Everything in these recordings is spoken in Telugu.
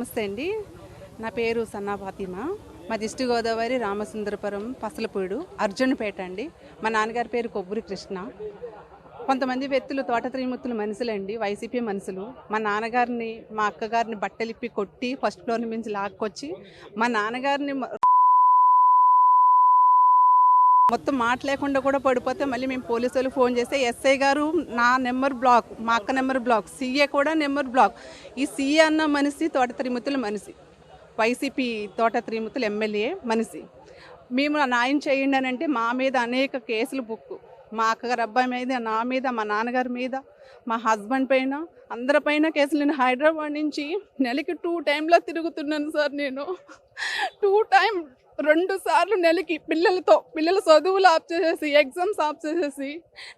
నమస్తే అండి. నా పేరు సన్నా ఫాతిమా. మా దిష్టి గోదావరి రామసుందరపురం పసలపూడు అర్జున్పేట అండి. మా నాన్నగారి పేరు కొబ్బరి కృష్ణ. కొంతమంది వ్యక్తులు తోట త్రిమూర్తులు మనుషులండి వైసీపీ మనుషులు. మా నాన్నగారిని మా అక్కగారిని బట్టలిప్పి కొట్టి ఫస్ట్ ఫ్లోర్ నుంచి లాక్కొచ్చి మా నాన్నగారిని మొత్తం మాట్లాడకుండా కూడా పడిపోతే మళ్ళీ మేము పోలీసు వాళ్ళు ఫోన్ చేస్తే ఎస్ఐ గారు నా నెంబర్ బ్లాక్ మా అక్క నెంబర్ బ్లాక్ సీఏ కూడా నెంబర్ బ్లాక్. ఈ సీఏ అన్న మనిషి తోట త్రిమూర్తుల మనిషి వైసీపీ తోట త్రిమూర్తుల ఎమ్మెల్యే మనిషి. మేము న్యాయం చేయండి అని అంటే మా మీద అనేక కేసులు బుక్. మా అక్కగారు అబ్బాయి మీద నా మీద మా నాన్నగారి మీద మా హస్బెండ్ పైన అందరి పైన కేసులు. నేను హైదరాబాద్ నుంచి నెలకి టూ టైంలో తిరుగుతున్నాను సార్ నేను. టూ టైం రెండు సార్లు నెలకి పిల్లలతో పిల్లల చదువులు ఆఫ్ చేసేసి ఎగ్జామ్స్ ఆఫ్ చేసేసి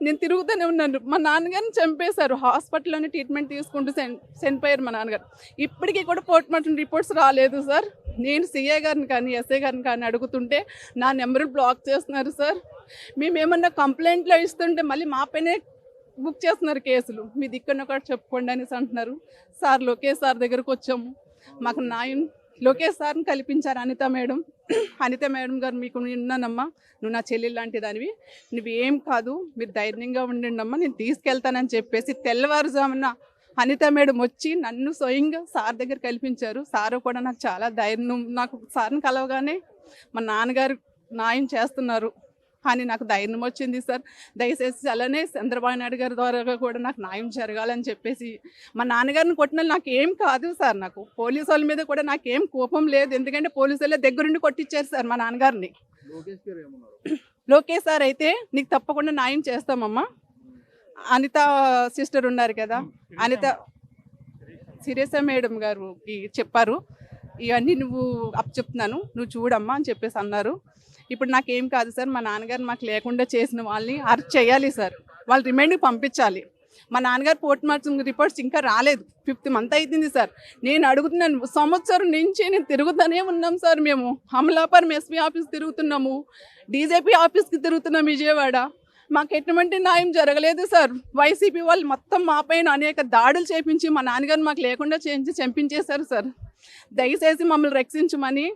నేను తిరుగుతూనే ఉన్నాను. మా నాన్నగారిని చంపేశారు. హాస్పిటల్లోనే ట్రీట్మెంట్ తీసుకుంటూ చనిపోయారు మా నాన్నగారు. ఇప్పటికీ కూడా పోస్ట్ మార్టం రిపోర్ట్స్ రాలేదు సార్. నేను సీఏ గారిని కానీ ఎస్ఐ గారిని కానీ అడుగుతుంటే నా నెంబర్ బ్లాక్ చేస్తున్నారు సార్. మేము ఏమన్నా కంప్లైంట్లో ఇస్తుంటే మళ్ళీ మా పైనే బుక్ చేస్తున్నారు కేసులు. మీ దిక్కున కూడా చెప్పుకోండి అనేసి అంటున్నారు. సార్ లోకేష్ సార్ దగ్గరకు వచ్చాము. మాకు న్యాయం లోకేష్ సార్ని కల్పించారు అనిత మేడం. అనిత మేడం గారు మీకు ఉన్నానమ్మా నువ్వు నా చెల్లి లాంటి దానివి నువ్వు ఏం కాదు మీరు ధైర్యంగా ఉండండి అమ్మా నేను తీసుకెళ్తానని చెప్పేసి తెల్లవారుజామున అనిత మేడం వచ్చి నన్ను స్వయంగా సార్ దగ్గర కల్పించారు. సార్ కూడా నాకు చాలా ధైర్యం నాకు సార్ని కలవగానే మా నాన్నగారు న్యాయం చేస్తున్నారు. అని నాకు ధైర్యం వచ్చింది సార్. దయచేసి అలానే చంద్రబాబు నాయుడు గారి ద్వారా కూడా నాకు న్యాయం జరగాలని చెప్పేసి మా నాన్నగారిని కొట్టిన నాకు ఏం కాదు సార్ నాకు. పోలీసు వాళ్ళ మీద కూడా నాకు ఏం కోపం లేదు. ఎందుకంటే పోలీసు వాళ్ళే దగ్గరుండి కొట్టించారు సార్ మా నాన్నగారిని. లోకేష్ గారు సార్ అయితే నీకు తప్పకుండా న్యాయం చేస్తామమ్మా. అనిత సిస్టర్ ఉన్నారు కదా. అనిత సిరియస మేడం గారుకి చెప్పారు. ఇవన్నీ నువ్వు అప్ చెప్తున్నాను. నువ్వు చూడమ్మా అని చెప్పేసి అన్నారు. ఇప్పుడు నాకేం కాదు సార్ మా నాన్నగారు మాకు లేకుండా చేసిన వాళ్ళని అరెస్ట్ చేయాలి సార్. వాళ్ళు రిమైండ్కి పంపించాలి. మా నాన్నగారు పోస్ట్ మార్టం రిపోర్ట్స్ ఇంకా రాలేదు. ఫిఫ్త్ మంత్ అవుతుంది సార్. నేను అడుగుతున్నాను సంవత్సరం నుంచి నేను తిరుగుతూనే ఉన్నాం సార్ మేము. అమలాపురం ఎస్పీ ఆఫీస్ తిరుగుతున్నాము. డీజేపీ ఆఫీస్కి తిరుగుతున్నాం విజయవాడ. మాకు ఎటువంటి న్యాయం జరగలేదు సార్. వైసీపీ వాళ్ళు మొత్తం మా పైన అనేక దాడులు చేపించి మా నాన్నగారు మాకు లేకుండా చేయించి చంపించేశారు సార్. దయచేసి మమ్మల్ని రక్షించమని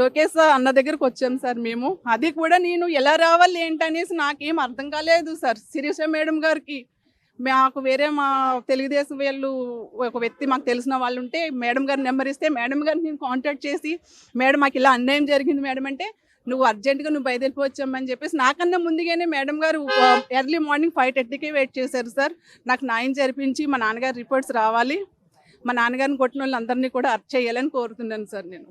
లోకేష్ సార్ అన్న దగ్గరకు వచ్చాం సార్ మేము. అది కూడా నేను ఎలా రావాలి ఏంటనేసి నాకేం అర్థం కాలేదు సార్. శిరీష మేడం గారికి మాకు వేరే మా తెలుగుదేశం వీళ్ళు ఒక వ్యక్తి మాకు తెలిసిన వాళ్ళు ఉంటే మేడం గారి నెంబర్ ఇస్తే మేడం గారిని నేను కాంటాక్ట్ చేసి మేడం మాకు ఇలా అన్యాయం జరిగింది మేడం అంటే నువ్వు అర్జెంటుగా నువ్వు బయలుదేరిపోవచ్చామని చెప్పేసి నాకన్నా ముందుగానే మేడం గారు ఎర్లీ మార్నింగ్ ఫైవ్ థర్టీకే వెయిట్ చేశారు సార్. నాకు న్యాయం జరిపించి మా నాన్నగారి రిపోర్ట్స్ రావాలి. మా నాన్నగారిని కొట్టిన వాళ్ళందరినీ కూడా అరెస్ట్ చేయాలని కోరుతున్నాను సార్ నేను.